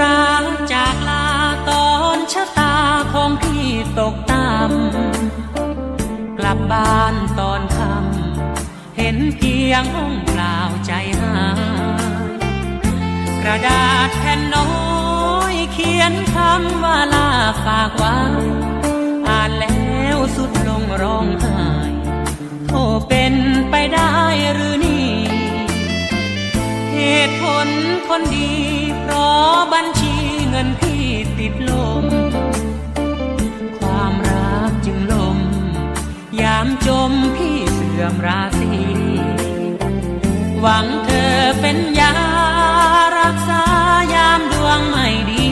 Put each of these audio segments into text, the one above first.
ราจากลาตอนชะตาของพี่ตกต่ำกลับบ้านตอนค่ำเห็นเพียงห้องเปล่าใจหากระดาษแผ่นน้อยเขียนคำว่าลาฝากไว้ ตุผลคนดี เพราะบัญชีเงินพี่ติดลม ความรักจึงลม ยามจมพี่เสื่อมราศีหวังเธอเป็นยารักษายามดวงไม่ดี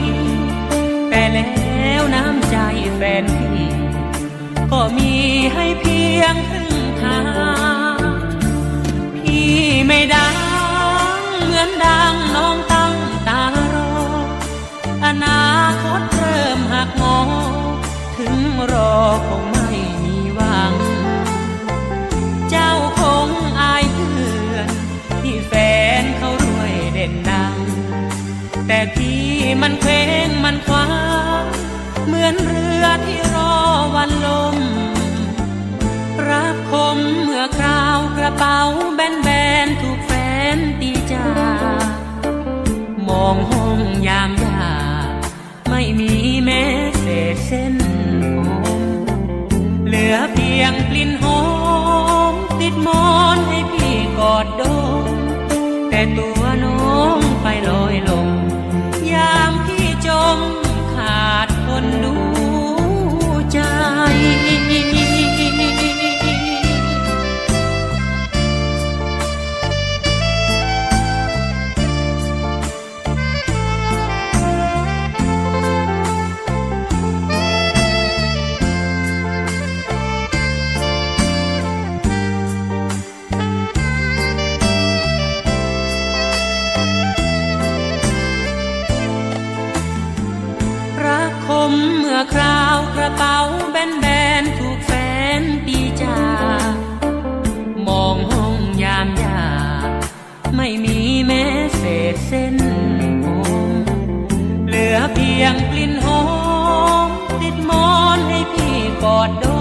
แต่แล้วน้ำใจแฟนพี่ ก็มีให้เพียงครึ่งทาง แต่พี่มันเคว้งมันคว้า เหมือนเรือที่รอวันลม รักคมเมื่อคราวกระเป๋าแบนๆถูกแฟนตีจา มองห้องยามยา ไม่มีแม้เศษเส้นผมเหลือเพียงกลิ่นหอม ติดมอนให้พี่กอดดมแต่ตัวน้องไปลอยล เมื่อคราวกระเป๋าแบนๆถูกแฟนปีจา มองห้องยามยา ไม่มีแม้เศษเส้นผมเหลือเพียงกลิ่นหอมติดมอนให้พี่กอดดม